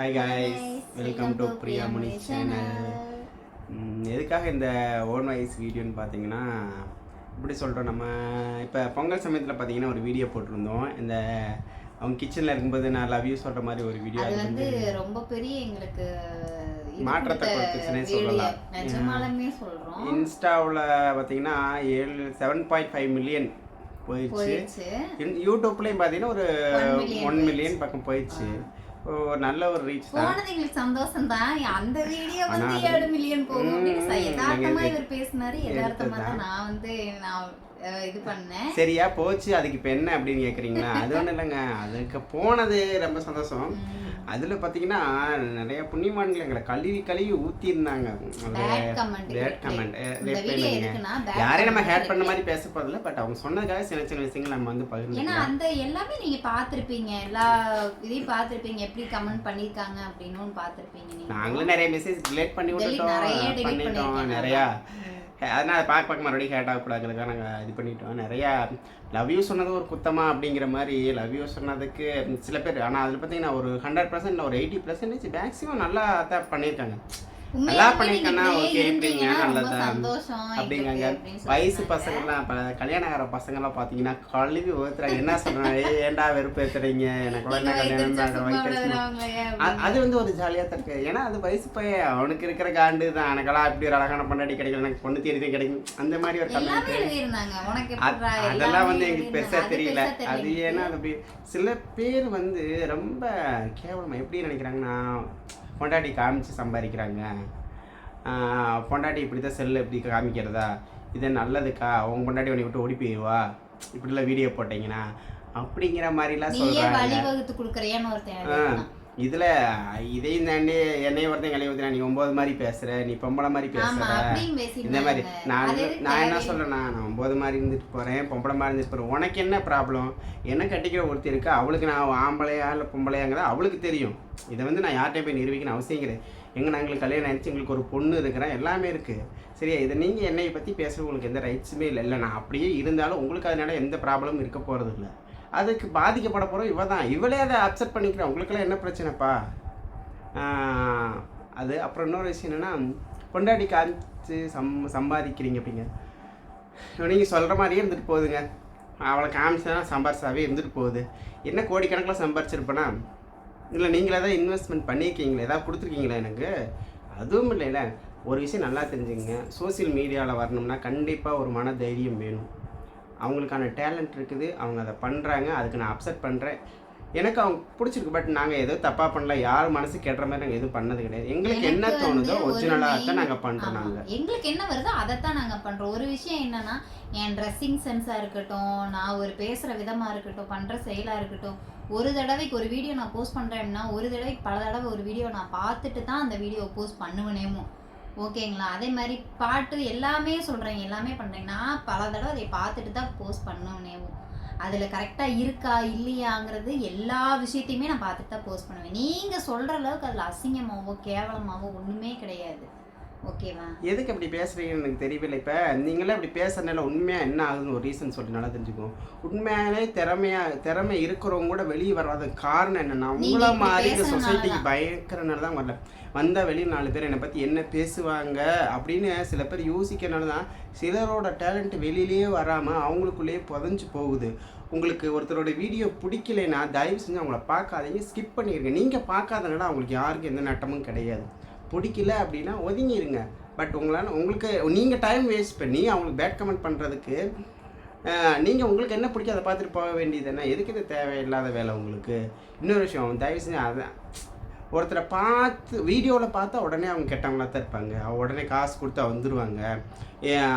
Hi guys welcome to Priya Mani channel எதுக்காக இந்த own voice வீடியோன்னு பார்த்தீங்கன்னா இப்படி சொல்கிறோம் நம்ம இப்போ பொங்கல் சமயத்தில் பார்த்தீங்கன்னா ஒரு வீடியோ போட்டிருந்தோம். இந்த அவங்க கிச்சனில் இருக்கும்போது நான் லவ் யூ சொல்கிற மாதிரி ஒரு வீடியோ அது வந்து ரொம்ப பெரிய எங்களுக்கு மாற்றத்தை கொடுத்த கொடுத்துச்சுன்னே. சொல்லலாம். இன்ஸ்டாவில் பார்த்தீங்கன்னா ஏழு செவன் பாயிண்ட் ஃபைவ் மில்லியன் போயிடுச்சு. யூடியூப்லேயும் பார்த்தீங்கன்னா ஒரு ஒன். மில்லியன் பக்கம் போயிடுச்சு. ஒரு நல்ல ஒரு ரீச் போனது எங்களுக்கு சந்தோஷம் தான் அந்த வீடியோ வந்து ஏழு மில்லியன் போகும். யதார்த்தமா இவர் பேசினாரு. யதார்த்தமா. தான் நான் வந்து நான் இது பண்ணேன். சரியா போச்சு. அதுக்கு இப்போ என்ன அப்படின்னு கேட்குறீங்களா அது ஒன்றும் இல்லைங்க. அதுக்கு போனது ரொம்ப சந்தோஷம். அதில் பார்த்தீங்கன்னா நிறைய புண்ணியமான்கள் எங்களை கழுவி கழுவி ஊற்றிருந்தாங்க பேட். கமெண்ட் யாரையும் நம்ம ஹேட் பண்ண. மாதிரி பேச போதில்ல பட் அவங்க சொன்னதுக்காக சின்ன சின்ன விஷயங்கள் நம்ம வந்து ஏன்னா பகிர்ந்துக்கலாம் அந்த எல்லாமே நீங்க பார்த்திருப்பீங்க. எல்லா இதையும் பார்த்திருப்பீங்க. எப்படி கமெண்ட் பண்ணிருக்காங்க அப்படின்னு பார்த்திருப்பீங்க நீங்க. நாங்களும் நிறைய மெசேஜ் டிலேட் பண்ணி விட்டுட்டோம். பண்ணிட்டோம். நிறையா அதனால் அதை பார்க்க பார்க்க மறுபடியும் ஹேட் ஆகக்கூடாதுக்காக நாங்கள் இது பண்ணிட்டோம். நிறையா லவ் யூ சொன்னது ஒரு குத்தமாக அப்படிங்கிற மாதிரி லவ் யூ சொன்னதுக்கு சில பேர் ஆனால் அதில் பார்த்தீங்கன்னா ஒரு ஹண்ட்ரட் பர்சன்ட் ஒரு எயிட்டி பர்சன்டேஜ் மேக்ஸிமம் நல்லா தான் பண்ணியிருக்காங்க. நல்லா பண்ணிருக்கேன்னா ஓகே எப்படிங்க நல்லதா அப்படின்னு வயசு. பசங்கள்லாம் இப்போ கல்யாணக்கார பசங்கள்லாம் பார்த்தீங்கன்னா கழுவி ஊத்துறாங்க என்ன சொல்கிறாங்க ஏன்டா வெறுப்பு ஏற்றுறீங்க எனக்கு வயித்தெரிச்சல் கல்யாணம். அது வந்து ஒரு ஜாலியாக தான் ஏன்னா அது வயசு பையன். அவனுக்கு இருக்கிற காண்டு தான். எனக்கெல்லாம் இப்படி ஒரு அழகான பொண்டாட்டி கிடைக்கல. எனக்கு பொண்ணு தேடி கிடைக்கும். அந்த மாதிரி ஒரு அதெல்லாம் வந்து எங்களுக்கு பெருசாக தெரியல. அது ஏன்னா அது சில பேர் வந்து ரொம்ப கேவலமா எப்படி நினைக்கிறாங்கன்னா பொண்டாட்டி காமிச்சு சம்பாதிக்கிறாங்க. பொண்டாட்டி இப்படி தான் செல்லில் இப்படி காமிக்கிறதா? இது நல்லதுக்கா? உங்க பொண்டாட்டி உன்னை விட்டு ஓடி போயிடுவா இப்படிலாம் வீடியோ போட்டீங்கன்னா அப்படிங்கிற மாதிரிலாம் சொல்கிறாங்க இதுல இதையும் தாண்டி என்னைய ஒருத்தன் கழுவி ஊத்துனா நீ ஒன்பது மாதிரி பேசுற நீ பொம்பளை மாதிரி பேசுற. இந்த மாதிரி. நான் நான் என்ன? சொல்றேன்னா நான் ஒன்பது மாதிரி இருந்துட்டு போறேன் பொம்பளை மாதிரி இருந்துட்டு போறேன். உனக்கு என்ன ப்ராப்ளம் என்ன கட்டிக்கிற ஒருத்தர் இருக்கு? அவளுக்கு நான் ஆம்பளையா இல்லை பொம்பளையாங்கிறத அவளுக்கு தெரியும். இதை வந்து நான் யார்கிட்டயும் போய் நிரூபிக்கணும் அவசியம் கிடையாது. எங்க நாங்களுக்கு கல்யாணம் ஆயிடுச்சு எங்களுக்கு ஒரு பொண்ணு இருக்கிறேன் எல்லாமே இருக்கு. சரியா? இதை நீங்க என்னைய பத்தி பேச உங்களுக்கு எந்த ரைட்ஸுமே இல்லை. இல்லை நான் அப்படியே இருந்தாலும் உங்களுக்கு அதனால எந்த ப்ராப்ளமும் இருக்க போறது இல்லை அதுக்கு பாதிக்கப்பட போகிறோம் இவ தான் இவளே அதை அப்செட் பண்ணிக்கிறேன் உங்களுக்கெல்லாம் என்ன பிரச்சனைப்பா? அது அப்புறம் இன்னொரு விஷயம் என்னென்னா கொண்டாடி காமிச்சு சம் சம்பாதிக்கிறீங்க அப்படிங்க. நீங்கள் சொல்கிற மாதிரியே இருந்துட்டு போகுதுங்க. அவளை காமிச்சதுனா சம்பாரிச்சாவே இருந்துட்டு போகுது. என்ன கோடிக்கணக்கில் சம்பாரிச்சிருப்பேனா? இல்லை நீங்களே தான் இன்வெஸ்ட்மெண்ட் பண்ணியிருக்கீங்களே? ஏதாவது கொடுத்துருக்கீங்களா எனக்கு? அதுவும் இல்லைல்ல. ஒரு விஷயம் நல்லா தெரிஞ்சுங்க சோஷியல் மீடியாவில் வரணும்னா கண்டிப்பாக ஒரு மன தைரியம் வேணும். அவங்களுக்கான டேலண்ட் இருக்குது அவங்க அதை பண்ணுறாங்க அதுக்கு நான் அப்செட் பண்ணுறேன் எனக்கு அவங்க பிடிச்சிருக்கு பட் நாங்கள் ஏதோ தப்பாக பண்ணல யார் மனசு கெட்டுற மாதிரி நாங்கள் எதுவும் பண்ணது கிடையாது. எங்களுக்கு என்ன தோணுதோ ஒரிஜினலாக தான் நாங்கள் பண்ணுறோம். நாங்கள் எங்களுக்கு என்ன வருதோ அதைத்தான் நாங்க பண்றோம். ஒரு விஷயம் என்னன்னா என் ட்ரெஸ்ஸிங் சென்ஸா இருக்கட்டும் நான் ஒரு பேசுற விதமா இருக்கட்டும் பண்ற செயலா இருக்கட்டும் ஒரு தடவைக்கு ஒரு வீடியோ நான் போஸ்ட் பண்றேன்னா ஒரு தடவைக்கு பல தடவை ஒரு வீடியோ நான் பார்த்துட்டு தான் அந்த வீடியோ போஸ்ட் பண்ணுவேனேமோ. ஓகேங்களா? அதே மாதிரி பாட்டு எல்லாமே சொல்கிறேங்க எல்லாமே பண்ணுறேங்க நான் பல தடவை அதை பார்த்துட்டு தான் போஸ்ட் பண்ணுவேனேமோ அதில் கரெக்டாக இருக்கா இல்லையாங்கிறது எல்லா விஷயத்தையுமே நான் பார்த்துட்டு தான் போஸ்ட் பண்ணுவேன். நீங்கள் சொல்கிற அளவுக்கு அதில் அசிங்கமாகவோ கேவலமாகவோ ஒன்றுமே கிடையாது. ஓகேவா? எதுக்கு அப்படி பேசுறீங்கன்னு எனக்கு தெரியவில்லை. இப்போ நீங்களே அப்படி பேசுறதுனால உண்மையாக என்ன ஆகுதுன்னு ஒரு ரீசன் சொல்லிட்டு நல்லா தெரிஞ்சுக்கோம் உண்மையாலே திறமையா திறமை இருக்கிறவங்க கூட வெளியே வராத காரணம் என்னன்னா உங்களை இப்படி மாதிரி இந்த சொசைட்டிக்கு தான். பயக்கிறனால தான் வரல. வந்தால் வெளியே நாலு பேர் என்னை பற்றி என்ன பேசுவாங்க அப்படின்னு சில பேர் யோசிக்கிறனால தான் சிலரோட டேலண்ட் வெளியிலேயே வராமல் அவங்களுக்குள்ளேயே புதஞ்சு போகுது. உங்களுக்கு ஒருத்தரோட வீடியோ பிடிக்கலைன்னா தயவு செஞ்சு அவங்கள பார்க்காதீங்க. ஸ்கிப் பண்ணிடுங்க நீங்கள் பார்க்காதனால அவங்களுக்கு யாருக்கும் எந்த நட்டமும் கிடையாது. பிடிக்கல அப்படின்னா ஒதுங்கிடுங்க பட் உங்களால் உங்களுக்கு நீங்கள் டைம் வேஸ்ட் பண்ணி அவங்களுக்கு பேட் கமெண்ட் பண்ணுறதுக்கு நீங்கள் உங்களுக்கு என்ன பிடிக்கும் அதை பார்த்துட்டு போக வேண்டியது என்ன? எதுக்கு இது தேவையில்லாத வேலை உங்களுக்கு? இன்னொரு விஷயம் தயவு செஞ்சு அதான் ஒருத்தரை பார்த்து வீடியோவில் பார்த்தா உடனே அவங்க கெட்டவங்களா தான் இருப்பாங்க. அவங்க உடனே காசு கொடுத்தா வந்துடுவாங்க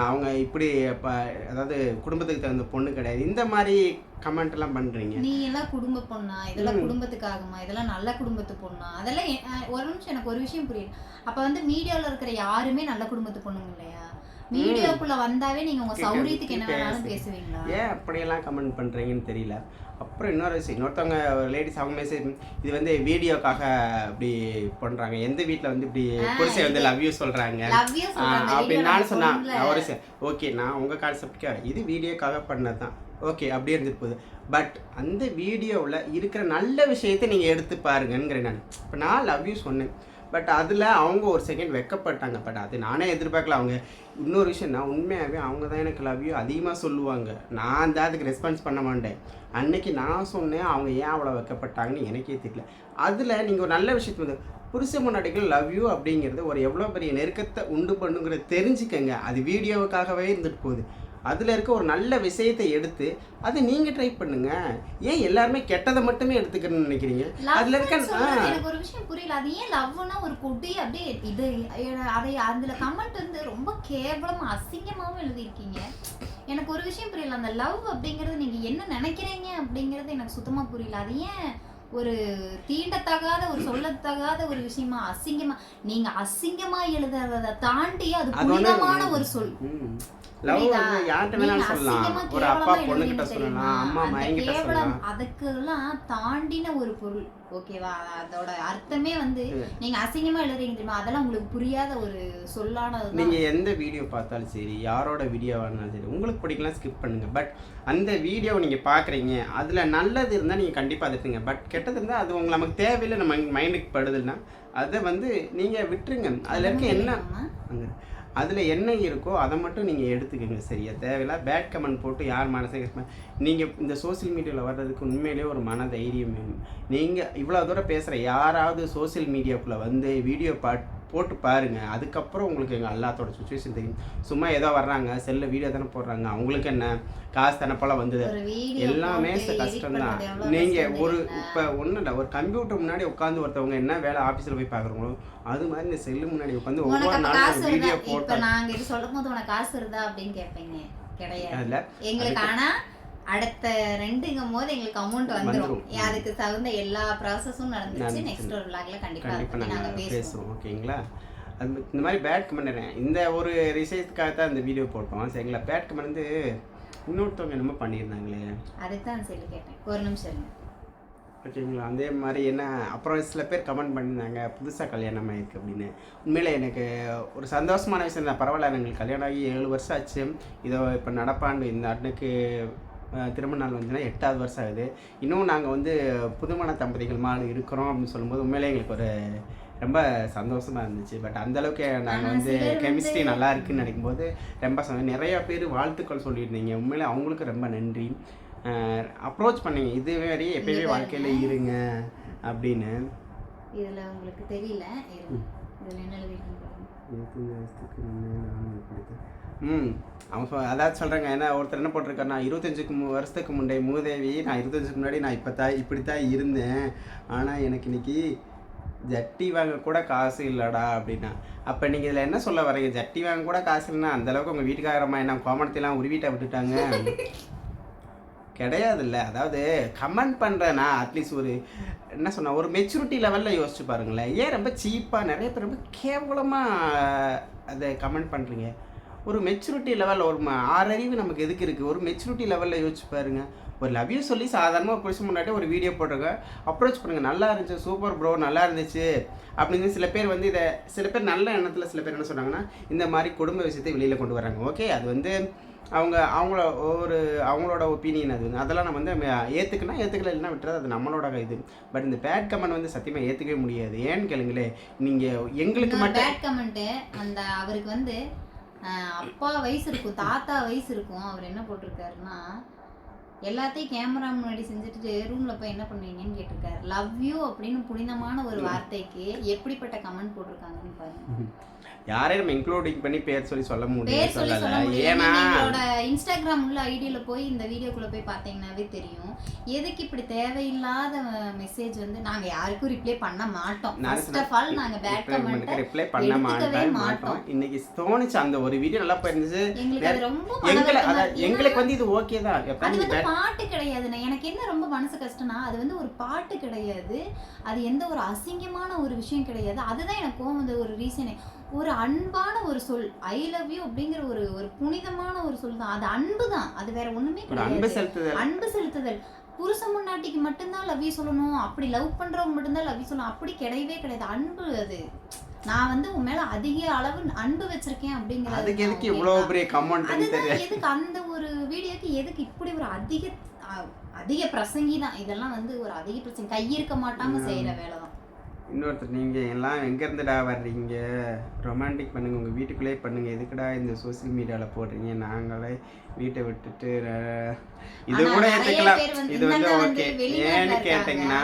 அவங்க இப்படி இப்போ அதாவது குடும்பத்துக்கு தகுந்த பொண்ணு கிடையாது. இந்த மாதிரி கமெண்ட் எல்லாம் பண்ணுறீங்க நீ எல்லாம் குடும்ப பொண்ணா? இதெல்லாம். குடும்பத்துக்காகுமா இதெல்லாம் நல்ல குடும்பத்து பொண்ணா? அதெல்லாம் ஒரு நிமிஷம் எனக்கு ஒரு விஷயம் புரியுது. அப்ப வந்து மீடியால இருக்கிற யாருமே நல்ல குடும்பத்து பொண்ணுங்க இல்லையா? மீடியாக்குள்ள வந்தாவே நீங்க உங்க சௌரியத்துக்கு என்ன வேணாலும் பேசு. பேசுவீங்களா? ஏன் அப்படியெல்லாம் கமெண்ட் பண்ணுறீங்கன்னு தெரியல. அப்புறம் இன்னொரு விஷயம் இன்னொருத்தவங்க லேடிஸ் அவங்க மெசேஜ் இது வந்து வீடியோக்காக இப்படி பண்ணுறாங்க எந்த வீட்டில் வந்து இப்படி புருஷன் வந்து லவ் யூ சொல்றாங்க? அப்படின்னு நான் சொன்னேன் ஒரு ஓகே நான் உங்கள் கான்செப்ட்க்கு இது வீடியோக்காக பண்ணது தான் ஓகே அப்படியே இருந்துட்டு போகுது. பட் அந்த வீடியோவில் இருக்கிற நல்ல விஷயத்தை நீங்கள் எடுத்து பாருங்கங்கிறேன் நான். இப்போ நான் லவ் யூ சொன்னேன். பட் அதில் அவங்க ஒரு செகண்ட் வெக்கப்பட்டாங்க. பட் அது நானே எதிர்பார்க்கல. அவங்க இன்னொரு விஷயம்னா உண்மையாகவே அவங்க தான் எனக்கு லவ் யூ அதிகமாக சொல்லுவாங்க. நான் தான் அதுக்கு ரெஸ்பான்ஸ் பண்ண மாட்டேன். அன்னைக்கு நான் சொன்னேன் அவங்க ஏன் அவ்வளோ வெக்கப்பட்டாங்கன்னு எனக்கே தெரியல. அதில் நீங்கள் ஒரு நல்ல விஷயத்து வந்து புருஷ முன்னாடிகள் லவ் யூ அப்படிங்கிறது ஒரு எவ்வளோ பெரிய நெருக்கத்தை உண்டு பண்ணுங்கிறத தெரிஞ்சுக்கங்க. அது வீடியோவுக்காகவே இருந்துட்டு போகுது. அதில் இருக்க ஒரு நல்ல விஷயத்தை எடுத்து அதை நீங்கள் ட்ரை பண்ணுங்க. ஏன் எல்லாருமே கெட்டதை மட்டுமே எடுத்துக்கணும்னு நினைக்கிறீங்க? அதுல இருக்க. எனக்கு ஒரு விஷயம் புரியல. அது ஏன் லவ்னா ஒரு குட்டி அப்படியே இது அதை அதுல கமெண்ட் வந்து ரொம்ப கேவலமா அசிங்கமாவும் எழுதியிருக்கீங்க. எனக்கு ஒரு விஷயம் புரியல. அந்த லவ் அப்படிங்கறது நீங்க என்ன நினைக்கிறீங்க அப்படிங்கறது எனக்கு சுத்தமா புரியல. அது ஏன் ஒரு தீண்டத்தகாத ஒரு சொல்லத்தகாத ஒரு விஷயமா அசிங்கமா? நீங்க அசிங்கமா எழுதுறத தாண்டி அது புனிதமான ஒரு சொல். லவ்? வந்து யார்கிட்ட வேணாலும் சொல்லலாம். ஒரு அப்பா எழுதுறீங்க சொல்லலாம்? அம்மா மயங்கிட்ட சொல்லலாம். அதுக்கெல்லாம் தாண்டின ஒரு பொருள். ஓகேவா? அதோட அர்த்தமே வந்து. நீங்க அசிங்கமா எழுதுறீங்க தெரியுமா? அதெல்லாம் உங்களுக்கு புரியாத ஒரு சொல்லானது நீங்க எந்த வீடியோ பார்த்தாலும் சரி யாரோட வீடியோவாக இருந்தாலும் சரி உங்களுக்கு பிடிக்கலாம் ஸ்கிப் பண்ணுங்க. பட் அந்த வீடியோவை நீங்க பாக்குறீங்க அதுல நல்லது இருந்தா நீங்க கண்டிப்பா அதை எடுத்துங்க. பட் கெட்டது இருந்தா அது உங்களுக்கு நமக்கு தேவையில்லை நம்ம மைண்டுக்கு படுதுன்னா அதை வந்து நீங்க விட்டுருங்க. அதுல இருக்க என்ன அதில் என்ன இருக்கோ அதை மட்டும் நீங்கள் எடுத்துக்கோங்க சரியா? தேவையில்ல பேட் கமெண்ட் போட்டு யார் மனசை நீங்கள் இந்த சோஷியல் மீடியாவில் வர்றதுக்கு உண்மையிலேயே ஒரு மன தைரியம் வேணும். நீங்கள் இவ்வளோ தூரம் பேசுகிற யாராவது சோஷியல் மீடியாவுக்குள்ளே வந்து வீடியோ பாட் போட்டு பாருங்கள் அதுக்கப்புறம் உங்களுக்கு எங்கள் எல்லாத்தோட சுச்சுவேஷன் தெரியும். சும்மா ஏதோ வர்றாங்க செல்லில் வீடியோ தானே போடுறாங்க. அவங்களுக்கு என்ன? காசு தானே போல் வந்தது. எல்லாமே கஷ்டம் தான் நீங்கள் ஒரு இப்போ ஒன்றும் இல்லை. ஒரு கம்ப்யூட்டர் முன்னாடி உட்காந்து ஒருத்தவங்க என்ன வேலை ஆஃபீஸில் போய் பார்க்குறவங்களோ அது மாதிரி இந்த செல்லு முன்னாடி உட்காந்து ஒவ்வொரு நாளும் வீடியோ போட்டு இப்ப நாங்க இது சொல்லும் போது உனக்கு காசு இருந்தா அப்படின்னு கேட்பீங்க கிடையாது. எங்களுக்கு ஆனா அடுத்த ரெண்டுங்கும் போது எங்களுக்கு அமௌண்ட் வந்துரும். அதுக்கு தகுந்த எல்லா ப்ராசஸும் நடந்துச்சு. நெக்ஸ்ட் ஒரு அதை கண்டிப்பாக நாங்கள் பேசுவோம். ஓகேங்களா? அது இந்த மாதிரி பேட் கமெண்ட் இந்த ஒரு விஷயத்துக்காக தான் இந்த வீடியோ போட்டோம். சரிங்களா பேட் கமெண்ட் வந்து இன்னொருத்தவங்க என்னமோ பண்ணியிருந்தாங்களே. அதுக்கு தான் சொல்லி கேட்டேன். ஒரு நிமிஷம் ஓகேங்களா? அதே மாதிரி என்ன அப்புறம் சில பேர் கமெண்ட் பண்ணியிருந்தாங்க புதுசாக கல்யாணம் ஆயிருக்கு அப்படின்னு. உண்மையில் எனக்கு ஒரு சந்தோஷமான விஷயம் தான். பரவாயில்ல எங்களுக்கு கல்யாணம் ஆகி ஏழு வருஷம் ஆச்சு. இதோ இப்போ நடப்பாண்டு இந்த அஹ், திருமண நாள் வந்துச்சுன்னா எட்டாவது வருஷம் ஆகுது இன்னும் நாங்கள் வந்து புதுமண தம்பதிகள் மாதிரி இருக்கிறோம் அப்படின்னு சொல்லும்போது உண்மையிலே எங்களுக்கு ஒரு ரொம்ப சந்தோஷமா இருந்துச்சு பட் அந்த அளவுக்கு நாங்கள் வந்து கெமிஸ்ட்ரி நல்லா இருக்குன்னு நினைக்கும் போது ரொம்ப. நிறைய பேர் வாழ்த்துக்கள் சொல்லியிருந்தீங்க உண்மையிலே அவங்களுக்கு ரொம்ப நன்றி அப்ரோச் பண்ணீங்க இது வரையே எப்பயுமே வாழ்க்கையில். இருங்க அப்படின்னு இதுல உங்களுக்கு தெரியல இருங்க. இதுல என்ன எழுதிருக்கீங்க பாருங்க. இருபத்தஞ்சு வருஷத்துக்கு முன்னே நான் இப்படித்தான். ம். அவன் சொ அதாவது சொல்கிறாங்க ஏன்னா ஒருத்தர் என்ன போட்டிருக்காருனா இருபத்தஞ்சுக்கு மு வருஷத்துக்கு முன்னே மூதேவி நான் இருபத்தஞ்சுக்கு முன்னாடி நான் இப்போ தான் இப்படி தான் இருந்தேன். ஆனால் எனக்கு இன்னைக்கு ஜட்டி வாங்க கூட காசு இல்லைடா அப்படின்னா. அப்போ நீங்கள் இதில் என்ன சொல்ல வரீங்க ஜட்டி வாங்க கூட காசு இல்லைன்னா அந்தளவுக்கு உங்கள் வீட்டுக்காரம்மா என்ன கோமணத்தையெல்லாம் உருவிட்ட விட்டுட்டாங்க? கிடையாதுல்ல. அதாவது கமெண்ட் பண்ணுறேன்னா அட்லீஸ்ட் ஒரு என்ன சொன்னால் ஒரு மெச்சூரிட்டி லெவலில் யோசிச்சு பாருங்களேன். ஏன் ரொம்ப சீப்பாக நிறைய பேர் ரொம்ப கேவலமாக அதை கமெண்ட் பண்ணுறீங்க ஒரு மெச்சூரிட்டி லெவலில் ஒரு ஆறறிவு நமக்கு எதுக்கு இருக்குது ஒரு மெச்சூரிட்டி லெவலில் யோசிச்சு பாருங்க. ஒரு லவ் யூ சொல்லி சாதாரணமாக ஒரு புருஷன் முன்னாடி ஒரு வீடியோ போட்டிருக்க அப்ரோச் பண்ணுங்கள் நல்லா இருந்துச்சு சூப்பர் ப்ரோ நல்லா இருந்துச்சு. அப்படின்னு சில பேர் வந்து இதை சில பேர் நல்ல எண்ணத்தில் சில பேர் என்ன சொன்னாங்கன்னா இந்த மாதிரி குடும்ப விஷயத்தை வெளியில் கொண்டு வராங்க. ஓகே அது வந்து அவங்க அவங்கள ஒரு அவங்களோட ஒப்பீனியன் அது. வந்து அதெல்லாம் நம்ம வந்து ஏற்றுக்கனா ஏற்றுக்கல இல்லைன்னா விட்டுறது அது நம்மளோட இது. பட் இந்த பேட் கமெண்ட் வந்து சத்தியமாக ஏற்றுக்கவே முடியாது. ஏன்னு கேளுங்களேன். நீங்கள் எங்களுக்கு மட்டும் bad comment, அந்த அவருக்கு வந்து அப்பா வயசு இருக்கும் தாத்தா வயசு இருக்கும். அவர் என்ன போட்டிருக்காருன்னா எல்லாத்தையும் கேமரா முன்னாடி செஞ்சுட்டு ரூம்ல போய் என்ன பண்ணுவீங்கன்னு கேட்டிருக்காரு. லவ் யூ அப்படின்னு புனிதமான ஒரு வார்த்தைக்கு எப்படிப்பட்ட கமெண்ட் போட்டிருக்காங்கன்னு பாருங்க. யாரையும் நம்ம இன்க்ளூடிங் பண்ணி பேர் சொல்லி சொல்ல சொல்ல சொல்லலை. ஏன்னா இன்ஸ்டாகிராம் உள்ள ஐடியில போய் இந்த வீடியோக்குள்ள போய் பார்த்தீங்கன்னாவே தெரியும். எதுக்கு இப்படி தேவையில்லாத மெசேஜ் வந்து நாங்க யாருக்கும் ரிப்ளை பண்ண மாட்டோம். ஃபர்ஸ்ட் ஆஃப் ஆல் நாங்க பேட் கமெண்ட் ரிப்ளை பண்ண மாட்டோம். இன்னைக்கு தோணுச்சு அந்த ஒரு வீடியோ நல்லா போயிருந்துச்சு. எங்களுக்கு ரொம்ப எங்களை மனவருத்தமா அதான் இருக்கு. எங்களுக்கு வந்து இது ஓகே தான். அது வந்து பாட்டு கிடையாதுண்ணே. எனக்கு என்ன ரொம்ப மனசு கஷ்டம்னா அது வந்து ஒரு பாட்டு கிடையாது. அது எந்த ஒரு அசிங்கமான ஒரு விஷயம் கிடையாது. அதுதான் எனக்கு கோவம் ஒரு ரீசனே ஒரு அன்பான ஒரு சொல் ஐ லவ் யூ அப்படிங்கிற ஒரு ஒரு புனிதமான ஒரு சொல் தான். அது அன்பு தான். அது வேற ஒண்ணுமே கிடையாது. அன்பு செலுத்துதல். புருஷன் முன்னாட்டிக்கு மட்டும்தான் லவ் யூ சொல்லணும். அப்படி லவ் பண்றவங்க மட்டும்தான் லவ் யூ சொல்லணும். அப்படி கிடையவே கிடையாது. அன்பு அது. நான் வந்து உன் மேல அதிக அளவு அன்பு வச்சிருக்கேன் அப்படிங்கிறது அதுக்கு எதுக்கு இவ்வளவு. பெரிய கமெண்ட் அதுதான் எதுக்கு அந்த ஒரு வீடியோக்கு எதுக்கு இப்படி ஒரு அதிக அதிக பிரசங்கி தான். இதெல்லாம் வந்து ஒரு அதிக பிரசங்கி. கையிருக்க மாட்டாம செய்யற வேலை தான். இன்னொருத்தர் நீங்கள் எல்லாம் எங்கேருந்துடா வர்றீங்க? ரொமான்டிக் பண்ணுங்க உங்கள் வீட்டுக்குள்ளேயே பண்ணுங்க. எதுக்குடா இந்த சோஷியல் மீடியாவில் போடுறீங்க? நாங்களே வீட்டை விட்டுட்டு இது கூட ஏற்றுக்கலாம் இது வந்து ஓகே வெளிநாட்டுல ஏன்னு. கேட்டிங்கன்னா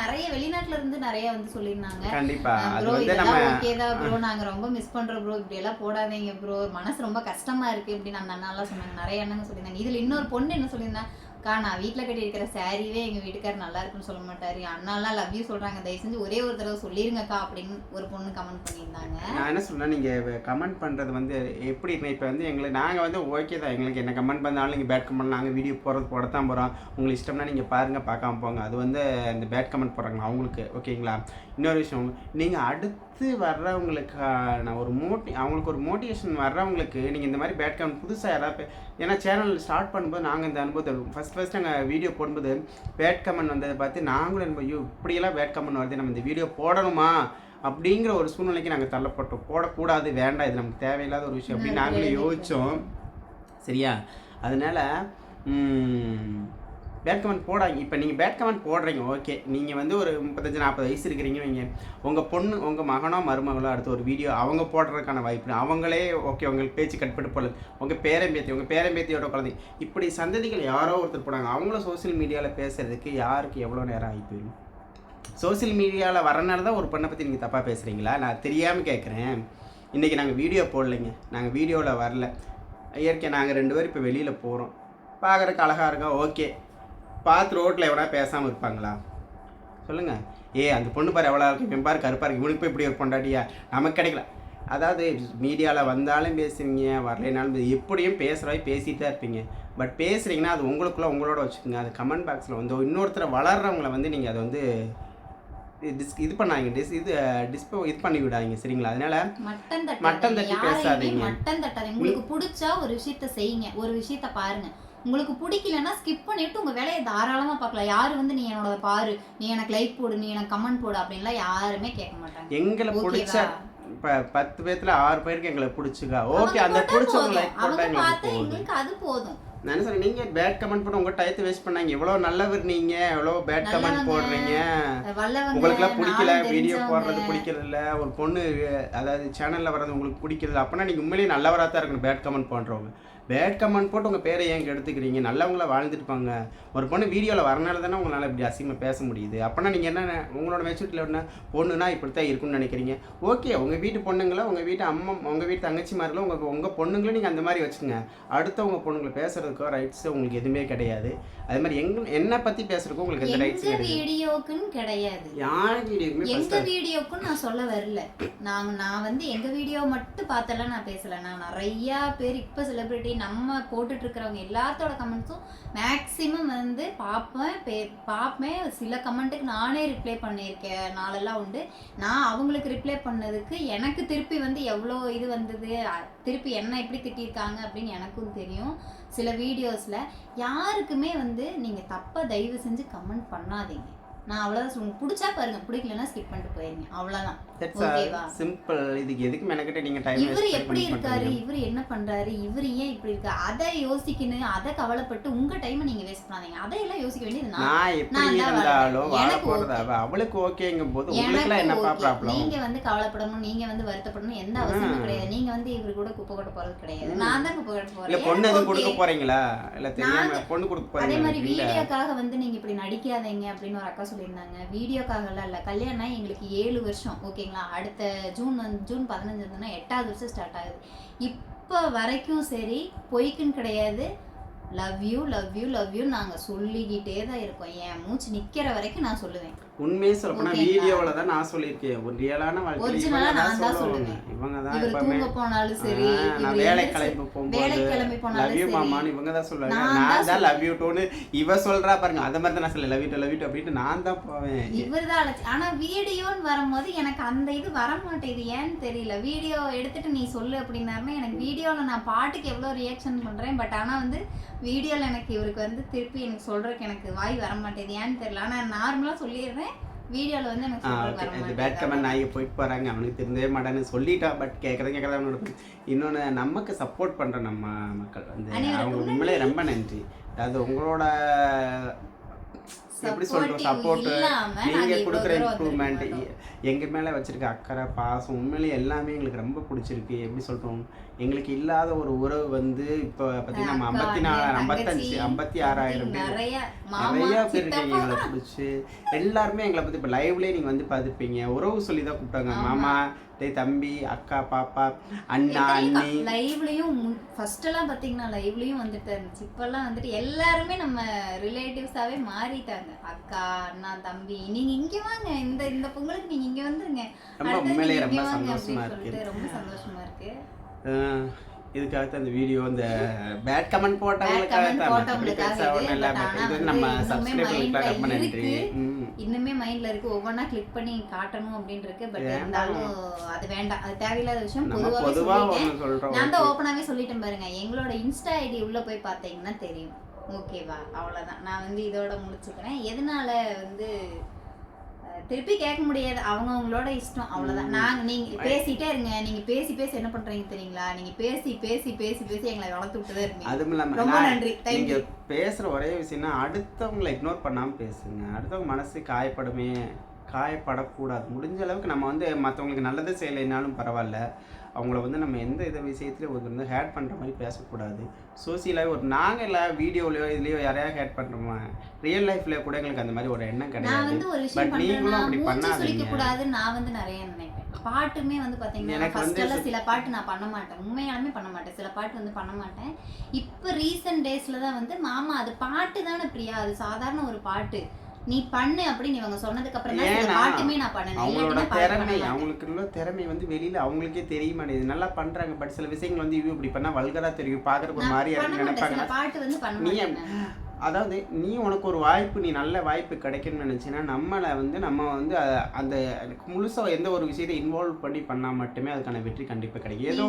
நிறைய வெளிநாட்டுல இருந்து நிறைய வந்து சொல்லியிருந்தாங்க. கண்டிப்பா. அது ப்ரோ வந்து நம்ம இதெல்லாம் ஓகே தான் ப்ரோ நாங்க ரொம்ப மிஸ் பண்றோம் ப்ரோ இப்படி எல்லாம் போடாதீங்க ப்ரோ மனசு ரொம்ப கஷ்டமா இருக்கு இப்படின்னு அந்த அண்ணாலாம் சொன்னாங்க நிறைய அண்ணங்க சொல்லியிருந்தாங்க. இதுல இன்னொரு பொண்ணு என்ன சொல்லியிருந்தா அக்கா நான் வீட்டில் கட்டி இருக்கிற சாரீவே எங்கள் வீட்டுக்காரர் நல்லா இருக்குன்னு சொல்ல மாட்டாரு. அண்ணாலாம் லவ் யூ சொல்கிறாங்க தயவு செஞ்சு ஒரே ஒரு தடவை சொல்லிருங்கக்கா அப்படின்னு ஒரு பொண்ணு கமெண்ட் பண்ணியிருந்தாங்க. நான் என்ன சொன்னேன் நீங்கள் கமெண்ட் பண்ணுறது வந்து எப்படி இப்போ வந்து எங்களுக்கு நாங்கள் வந்து ஓகே தான். எங்களுக்கு என்ன கமெண்ட் பண்ணாலும் நீங்கள் பேட் கமெண்ட் நாங்கள் வீடியோ போகிறது போடத்தான் போகிறோம் உங்களுக்கு இஷ்டம்னா நீங்கள் பாருங்கள் பார்க்காம போங்க. அது வந்து அந்த பேட் கமெண்ட் போடுறாங்க அவங்களுக்கு. ஓகேங்களா இன்னொரு விஷயம் நீங்கள் அடுத்து வர்றவங்களுக்கான ஒரு மோட்டி அவங்களுக்கு ஒரு மோட்டிவேஷன் வர்றவங்களுக்கு நீங்கள் இந்த மாதிரி பேட் கமெண்ட் புதுசாக யாராவது ஏன்னா சேனல் ஸ்டார்ட் பண்ணும்போது நாங்கள் இந்த அனுபவத்தை ஃபஸ்ட் ஃபஸ்ட் நாங்கள் வீடியோ போடும்போது பேட் கமெண்ட் வந்ததை பார்த்து நாங்களும் என்ன ஐயோ இப்படியெல்லாம் பேட் கமெண்ட் வருது நம்ம இந்த வீடியோ போடணுமா? அப்படிங்கிற ஒரு சூழ்நிலைக்கு நாங்கள் தள்ளப்பட்டோம். போடக்கூடாது வேண்டாம் இது நமக்கு தேவையில்லாத ஒரு விஷயம் அப்படின்னு நாங்களே யோசித்தோம் சரியா? அதனால பேட் கமெண்ட் போடாங்க இப்போ நீங்கள் பேட் கமெண்ட் போடுறீங்க ஓகே நீங்கள் வந்து ஒரு முப்பத்தஞ்சு நாற்பது வயசு இருக்கிறீங்க வைங்க. உங்கள் பொண்ணு உங்கள் மகனோ மருமகளோ அடுத்து ஒரு வீடியோ அவங்க போடுறதுக்கான வாய்ப்பு. அவங்களே ஓகே உங்களுக்கு பேச்சு கட்டுப்பட்டு போடல உங்கள் பேரம்பேத்தி உங்கள் பேரம்பேத்தியோட குழந்தை. இப்படி சந்ததிகள் யாரோ ஒருத்தர் போனாங்க. அவங்களும் சோஷியல் மீடியாவில் பேசுகிறதுக்கு யாருக்கு எவ்வளோ நேரம் ஆகி போயிடும் சோஷியல் மீடியாவில் வரனால தான் ஒரு பொண்ணை பற்றி நீங்கள் தப்பாக பேசுகிறீங்களா நான் தெரியாமல் கேட்குறேன் இன்றைக்கி நாங்கள் வீடியோ போடலைங்க. நாங்கள் வீடியோவில் வரல. இயற்கை நாங்கள் ரெண்டு பேரும் இப்போ வெளியில் போகிறோம் பார்க்குறக்கு அழகாக இருக்கா? ஓகே பார்த்து ரோட்டில் எவனா பேசாமல் இருப்பாங்களா? சொல்லுங்கள் ஏ அந்த பொண்ணு பாரு எவ்வளோ இருக்கு இவன் பாரு கருப்பாக இருக்கு. இவனுக்கு போய் இப்படி ஒரு பொண்டாட்டியா? நமக்கு கிடைக்கல. அதாவது மீடியாவில் வந்தாலும் பேசுவீங்க வரலைனாலும் எப்படியும் பேசுகிறவாய் பேசிட்டு தான் இருப்பீங்க. பட் பேசுகிறீங்கன்னா அது உங்களுக்குள்ள உங்களோட வச்சுக்கோங்க. அது கமெண்ட் பாக்ஸில் வந்து இன்னொருத்தரை வளர்றவங்கள வந்து நீங்கள் அதை வந்து டிஸ் இது பண்ணாங்க டிஸ் இது டிஸ்போ இது பண்ணி விடாதீங்க. சரிங்களா? அதனால மட்டன் தட்டி பேசாதீங்க. மட்டன் தட்டாதீங்க. உங்களுக்கு பிடிச்சா ஒரு விஷயத்த செய்யுங்க. ஒரு விஷயத்த பாருங்க. உங்களுக்கு பிடிக்கலன்னா ஸ்கிப் பண்ணிட்டு உங்க வேலையை தாராளமா பார்க்கலாம். யாரு வந்து நீ என்னோட பாரு நீ எனக்கு லைக் போடு நீ எனக்கு கமெண்ட் போடு அப்படின்லாம் யாருமே கேட்க மாட்டாங்க. எங்களை பிடிச்ச இப்போ பத்து பேர்த்துல ஆறு பேருக்கு எங்களை பிடிச்சிக்கா? ஓகே அந்த போட்டா பிடிச்சவங்க போதும். லைக் போட்டா அவங்க எங்களுக்கு அது போதும். நான் சொல்றேன் நீங்க பேட் கமெண்ட் பண்ண உங்க டயத்தை வேஸ்ட் பண்ணாங்க. எவ்வளவு நல்லவர் நீங்க எவ்வளவு பேட் கமெண்ட். போடுறீங்க. வல்லவங்க. உங்களுக்குலாம் பிடிக்கல வீடியோ. போடுறது பிடிக்கிறது இல்ல ஒரு பொண்ணு அதாவது சேனல்ல வர்றது உங்களுக்கு பிடிக்கிறது அப்பனா நீங்க உண்மையிலேயே நல்லவரா தான் இருக்கணும் பேட் கமெண்ட் பண்றவங்க. பேட் கமெண்ட் போட்டு உங்க பேரை ஏன் எடுத்துக்கிறீங்க? நல்லவங்கள வாழ்ந்துட்டுப்பாங்க ஒரு பொண்ணு வீடியோவில் வரனால தானே உங்களால் இப்படி அசிங்கமாக பேச முடியுது. அப்போனா நீங்கள் என்ன உங்களோட மெச்சூரிட்டியில் என்ன? பொண்ணுனா இப்படி தான் இருக்கும்னு நினைக்கிறீங்க. ஓகே உங்கள் வீட்டு பொண்ணுங்கள உங்கள் வீட்டு அம்மா உங்கள் வீட்டு தங்கச்சி மாதிரிலாம் உங்கள் உங்கள் பொண்ணுங்களும் நீங்கள் அந்த மாதிரி வச்சுக்கோங்க. அடுத்தவங்க பொண்ணுங்களை பேசுறதுக்கோ ரைட்ஸ் உங்களுக்கு எதுவுமே கிடையாது. அதே மாதிரி எங்க என்னை பற்றி பேசுறதுக்கோ உங்களுக்கு எந்த ரைட்ஸ் கிடையாது. வீடியோக்குன்னு கிடையாது. யார் வீடியோக்குமே எங்க வீடியோக்கும் நான் சொல்ல வரல. நாங்க நான் வந்து எங்க வீடியோ மட்டும் பார்த்தெல்லாம் நான் பேசல. நான் நிறைய பேர் இப்ப செலிபிரிட்டி நம்ம போட்டுட்டு இருக்கிறவங்க எல்லாத்தோட கமெண்ட்ஸும் மேக்ஸிமம் வந்து பார்ப்பேன் பே- பார்ப்பேன் சில கமெண்ட்டுக்கு நானே ரிப்ளை பண்ணியிருக்கேன். நாளெல்லாம் உண்டு. நான் அவங்களுக்கு ரிப்ளை பண்ணதுக்கு எனக்கு திருப்பி வந்து எவ்வளோ இது வந்தது திருப்பி என்ன எப்படி திட்டியிருக்காங்க அப்படின்னு எனக்கும் தெரியும் சில வீடியோஸில் யாருக்குமே வந்து நீங்கள் தப்பாக தயவு செஞ்சு கமெண்ட் பண்ணாதீங்க. நான் அவ்வளோதான் சொல்லுங்க பிடிச்சா பாருங்க பிடிக்கலன்னா ஸ்கிப் பண்ணிட்டு போயிருங்க அவ்வளோதான் ஓகேவா? சிம்பிள் இதுக்கு எதுக்கு மெனக்கிட்ட நீங்கள் டைம் இவர் எப்படி இருக்காரு? இவர் என்ன பண்றாரு? இவர் ஏன் இப்படி இருக்கா? அதை யோசிக்கணும் அதை கவலைப்பட்டு உங்க டைமை நீங்க வேஸ்ட் பண்ணாதீங்க. அதையெல்லாம் யோசிக்க வேண்டியது நான். எப்படி இருந்தாலும் எனக்கு அவளுக்கு ஓகேங்கும் போது உங்களுக்குலாம் எனக்கு என்னப்பா. ப்ராப்ளம் நீங்க வந்து கவலைப்படணும் நீங்க வந்து வருத்தப்படணும் எந்த அவசியமும். கிடையாது. நீங்க வந்து இவரு கூட குப்பை கொட்ட போறது கிடையாது. நான் தான் குப்பை கொட்ட போறேன். பொண்ணு எதுவும் கொடுக்க. போறீங்களா? இல்ல தெரியாம நாங்க- பொண்ணு கொடுக்க அதே போறீங்களா மாதிரி வீடியோக்காக வந்து நீங்க இப்படி நடிக்காதீங்க அப்படின்னு ஒரு அக்கா சொல்லியிருந்தாங்க. வீடியோக்காகலாம் இல்லை. கல்யாணம் ஆகி எங்களுக்கு ஏழு வருஷம். ஓகேங்களா? அடுத்த ஜூன் வந்து ஜூன் பதினஞ்சு இருந்ததுன்னா எட்டாவது வருஷம் ஸ்டார்ட் ஆகுது. இப்போ வரைக்கும் சரி பொய்க்குன்னு கிடையாது. Love you love you love you நாங்க சொல்லிக்கிட்டே தான் இருக்கோம். என் மூச்சு நிற்கிற வரைக்கும் நான் சொல்லுவேன். உண்மையே சொல்ல போனா? வீடியோவில் தான் நான் சொல்லியிருக்கேன். ஒரு ரியலான வாழ்க்கையில நான் தான் சொல்லுவேன். இவங்க தான் எப்பவுமே நான் வேலை கிளம்பி போகும்போது லவ் யூ மாமான்னு இவங்க தான் சொல்லுவாங்க. நான் தான் லவ் யூ டூன்னு இவ சொல்றா பாருங்க. அதை மாதிரி தான் நான் சொல்ல லவ் யூ லவ் யூ அப்படின்ட்டு நான் தான் போவேன். இவர் தான் அழைச்சி ஆனா வீடியோன்னு வரும்போது எனக்கு அந்த இது வர மாட்டேங்குது ஏன்னு தெரியல. வீடியோ எடுத்துட்டு நீ சொல்லு அப்படின்னாருன்னா எனக்கு வீடியோல நான் பாட்டுக்கு எவ்வளவு ரியாக்ஷன் பண்றேன். பட் ஆனா வந்து வீடியோல எனக்கு இவருக்கு வந்து திருப்பி எனக்கு சொல்றதுக்கு எனக்கு வாய் வர மாட்டேங்குது ஏன்னு தெரியல. ஆனா நார்மலா சொல்லிடுறேன். வந்து இந்த பேட் கமெண்ட். நாய்க்கு போயிட்டு போகிறாங்க அவனுக்கு திருந்தவே மாட்டான்னு சொல்லிட்டா பட் கேட்குறது கேட்குறது அவனோட இன்னொன்று நமக்கு சப்போர்ட் பண்ணுற நம்ம மக்கள் வந்து அவங்க. உண்மையிலே ரொம்ப நன்றி அதாவது உங்களோட எப்படி சொல்கிறோம் நாங்க நீங்கள் கொடுக்குற இம்ப்ரூவ்மெண்ட் எங்கள் மேலே வச்சிருக்க அக்கறை பாசம் உண்மையிலே எல்லாமே எங்களுக்கு ரொம்ப பிடிச்சிருக்கு. எப்படி சொல்கிறோம் எங்களுக்கு இல்லாத ஒரு உறவு வந்து இப்போ பார்த்தீங்கன்னா நம்ம ஐம்பத்தி நாலு ஐம்பத்தஞ்சு ஐம்பத்தி ஆறாயிரம் பேர். நிறைய பேர் இருக்கீங்க எங்களை பிடிச்சி. எல்லாருமே எங்களை பற்றி இப்போ லைவ்லேயே நீங்கள் வந்து பார்த்துருப்பீங்க உறவு சொல்லி தான் கூப்பிட்டாங்க. மாமா டேய் தம்பி அக்கா பாப்பா அண்ணா அண்ணி லைவ்லயும் ஃபர்ஸ்ட் எல்லாம் பாத்தீங்கன்னா லைவ்லயும் வந்துட்டு இருந்துச்சு. இப்பெல்லாம் வந்துட்டு எல்லாருமே நம்ம ரிலேட்டிவ்ஸாவே மாறிட்டாங்க. அக்கா அண்ணா தம்பி நீங்க இங்க வாங்க. இந்த இந்த பொங்கலுக்கு நீங்க இங்க வந்துருங்க. ரொம்ப உண்மையிலேயே ரொம்ப சந்தோஷமா இருக்கு. ரொம்ப சந்தோஷமா இருக்கு. இதுக்காக அந்த வீடியோ இந்த பேட் கமெண்ட் போட்டவங்களுக்காக தான் நம்ம இன்னுமே சப்ஸ்கிரைபர்களுக்கு ரொம்ப நன்றி இன்னுமே மைண்ட்ல இருக்கு ஒவ்வொன்றா கிளிக் பண்ணி காட்டணும் அப்படின்னு இருக்கு பட். இருந்தாலும் அது வேண்டாம். அது தேவையில்லாத விஷயம். பொதுவாகவே பொதுவாக சொல்லிட்டேன். நான் தான் ஓப்பனாகவே சொல்லிட்டேன் பாருங்க. எங்களோட இன்ஸ்டா ஐடி உள்ள போய் பார்த்தீங்கன்னா தெரியும். ஓகேவா அவ்வளோதான் நான் வந்து இதோட முடிச்சுக்கிறேன். எதனால வந்து திருப்பி கேட்க முடியாது. அவங்கவுங்களோட இஷ்டம். அவ்வளோதான் நாங்கள் நீங்கள் பேசிட்டே இருங்க. நீங்கள் பேசி பேசி என்ன பண்ணுறீங்க தெரியுங்களா? நீங்கள் பேசி பேசி பேசி பேசி எங்களை வளர்த்து விட்டுதே இருப்பீங்க. அதுவும் இல்லாமல் ரொம்ப நான் நன்றி. நீங்க தேங்க்யூ பேசுற ஒரே விஷயம்னா அடுத்தவங்களை இக்னோர் பண்ணாம பேசுங்க. அடுத்தவங்க மனசு காயப்படுமே காயப்படக்கூடாது. முடிஞ்ச அளவுக்கு நம்ம வந்து மற்றவங்களுக்கு நல்லது செய்யலைனாலும் பரவாயில்ல. அவங்கள வந்து நம்ம எந்த இதை விஷயத்துலையும் ஒரு வந்து ஹேட் பண்ணுற மாதிரி பேசக்கூடாது. சோசியலாக ஒரு நாங்கள் இல்லை வீடியோலையோ இதுலேயோ யாரையா ஹேட் பண்ணுறோமா ரியல் லைஃப்ல கூட எங்களுக்கு அந்த மாதிரி ஒரு எண்ணம் நான் கிடையாது. வந்து ஒரு But விஷயம் நீங்களும் அப்படி பண்ணாதீங்க. நான் வந்து நிறைய நினைப்பேன். பாட்டுமே வந்து பாத்தீங்கன்னா எனக்கு ஃபர்ஸ்ட் சில பாட்டு நான் பண்ண மாட்டேன். உண்மையாலுமே பண்ண மாட்டேன். சில பாட்டு வந்து பண்ண மாட்டேன். இப்போ ரீசன்ட் டேஸ்ல தான் வந்து மாமா அது பாட்டு தானே பிரியா? அது சாதாரண ஒரு பாட்டு. நீ பண்ணு அப்படின்னு இவங்க சொன்னதுக்கு அப்புறம் தான் பாட்டுமே நான் பண்ணேன். அவங்களோட திறமை. அவங்களுக்கு உள்ள திறமை வந்து வெளியில அவங்களுக்கே தெரிய மாட்டேங்குது. நல்லா பண்றாங்க பட் சில விஷயங்கள் வந்து இவ இப்படி பண்ணா வல்கரா தெரியும். நான் மாதிரியா நினைப்பாங்க. பாட்டு வந்து பண்ண. அதாவது நீ உனக்கு ஒரு வாய்ப்பு நீ நல்ல வாய்ப்பு கிடைக்கும்னு நினச்சின்னா நம்மளை வந்து நம்ம வந்து அந்த முழுசாக எந்த ஒரு விஷயத்தை இன்வால்வ் பண்ணி பண்ணால் மட்டுமே அதுக்கான வெற்றி கண்டிப்பாக கிடைக்கும். ஏதோ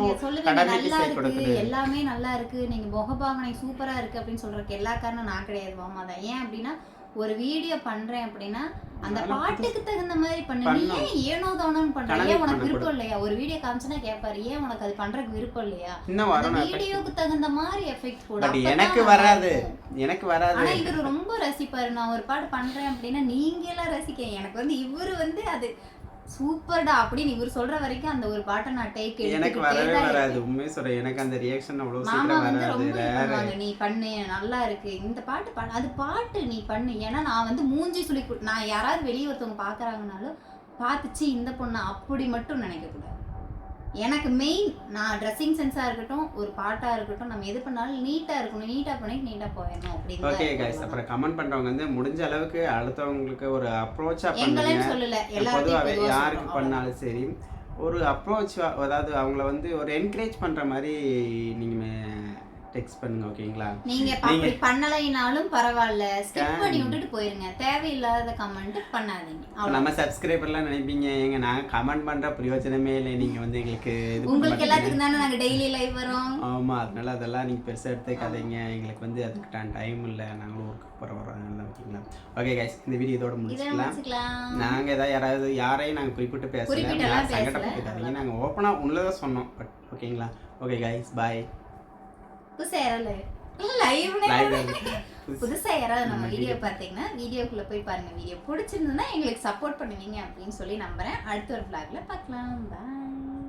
கடமைக்கு நல்லா செய் இருக்கு கொடுக்குது. எல்லாமே நல்லா இருக்கு. நீங்க முகபாவனை சூப்பரா இருக்கு அப்படின்னு சொல்றதுக்கு எல்லா காரணம் நான் கிடையாது மாமா தான். ஏன் அப்படின்னா ஒரு வீடியோ பண்றேன் அப்படின்னா அந்த பாட்டுக்கு தகுந்த மாதிரி பண்ணு. நீ. ஏன் ஏனோ தானோன்னு பண்ற ஏன் உனக்கு. விருப்பம் இல்லையா? ஒரு வீடியோ காமிச்சுனா கேட்பாரு ஏன் உனக்கு அது பண்றதுக்கு விருப்பம் இல்லையா? அந்த வீடியோக்கு தகுந்த மாதிரி எஃபெக்ட் போட. பட் அப்பதான் எனக்கு வராது. எனக்கு வராது. ஆனா இவரு ரொம்ப ரசிப்பாரு. நான் ஒரு பாட்டு பண்றேன் அப்படின்னா நீங்க எல்லாம் ரசிக்க. எனக்கு வந்து இவரு வந்து அது சூப்பர்டா அப்படின்னு இவர் சொல்ற வரைக்கும் அந்த ஒரு பாட்டை நான் டேக் எனக்கு வரவே வராது உண்மையை சொல்கிறேன் எனக்கு அந்த ரியாக்ஷன் அவ்வளோ மாமா சீக்கிரம் வராது. நீ பண்ணு நல்லா இருக்கு. இந்த பாட்டு பண்ணு அது பாட்டு நீ பண்ணு. ஏன்னா நான் வந்து மூஞ்சி சொல்லி நான் யாராவது வெளியே ஒருத்தவங்க பாக்குறாங்கனாலும் பார்த்துச்சு இந்த பொண்ணு? அப்படி மட்டும் நினைக்க கூடாது எனக்கு மெயின் நான் ட்ரெஸ்ஸிங் சென்ஸா இருக்கட்டும் ஒரு பாட்டா இருக்கட்டும் நம்ம எது பண்ணாலும் நீட்டா இருக்கணும். நீட்டா பண்ணிட்டு நீட்டா போயிடணும் அப்படின்னு ஓகே. கைஸ் அப்புறம் கமெண்ட் பண்ணுறவங்க வந்து முடிஞ்ச அளவுக்கு அடுத்தவங்களுக்கு ஒரு அப்ரோச்சாக பண்ணுங்க. சொல்லல பொதுவாகவே பொதுவா யாருக்கு. பண்ணாலும் சரி ஒரு அப்ரோச் அதாவது அவங்கள வந்து ஒரு என்கரேஜ் பண்ணுற மாதிரி நீங்கள் டெக்ஸ்ட் பண்ணுங்க ஓகேங்களா? நீங்க நீங்க- அப்படி பண்ணலைனாலும் பரவாயில்ல. ஸ்கிப் பண்ணி விட்டுட்டு போயிருங்க. தேவையில்லாத கமெண்ட் பண்ணாதீங்க. நம்ம சப்ஸ்கிரைபர்லாம் நினைப்பீங்க ஏங்க நாங்கள் கமெண்ட் பண்ணுற பிரயோஜனமே இல்லை நீங்கள் வந்து எங்களுக்கு உங்களுக்கு. எல்லாத்துக்கும் தானே நாங்க டெய்லி லைவ் வரோம் ஆமாம் அதனால அதெல்லாம் நீங்கள் பெருசாக எடுத்துக்காதீங்க. எங்களுக்கு வந்து அதுக்கு டைம் இல்லை. நாங்களும் ஒர்க்கு போகிற வரோம் அதனால ஓகேங்களா? ஓகே கைஸ் இந்த வீடியோ இதோட இதை முடிச்சுக்கலாம். நாங்கள் ஏதாவது யாராவது யாரையும் நாங்கள் குறிப்பிட்டு பேசல. சங்கடப்பட்டுக்காதீங்க நாங்கள் ஓப்பனாக உள்ளதை சொன்னோம் பட் ஓகேங்களா? ஓகே கைஸ் பாய் புதுசா யாராவது புதுசா யாராவது நம்ம வீடியோ. பார்த்தீங்கன்னா வீடியோக்குள்ள போய் பாருங்க. வீடியோ பிடிச்சிருந்ததுன்னா எங்களுக்கு சப்போர்ட் பண்ணுவீங்க அப்படின்னு சொல்லி நம்புறேன். அடுத்த ஒரு vlogல பார்க்கலாம் பாய்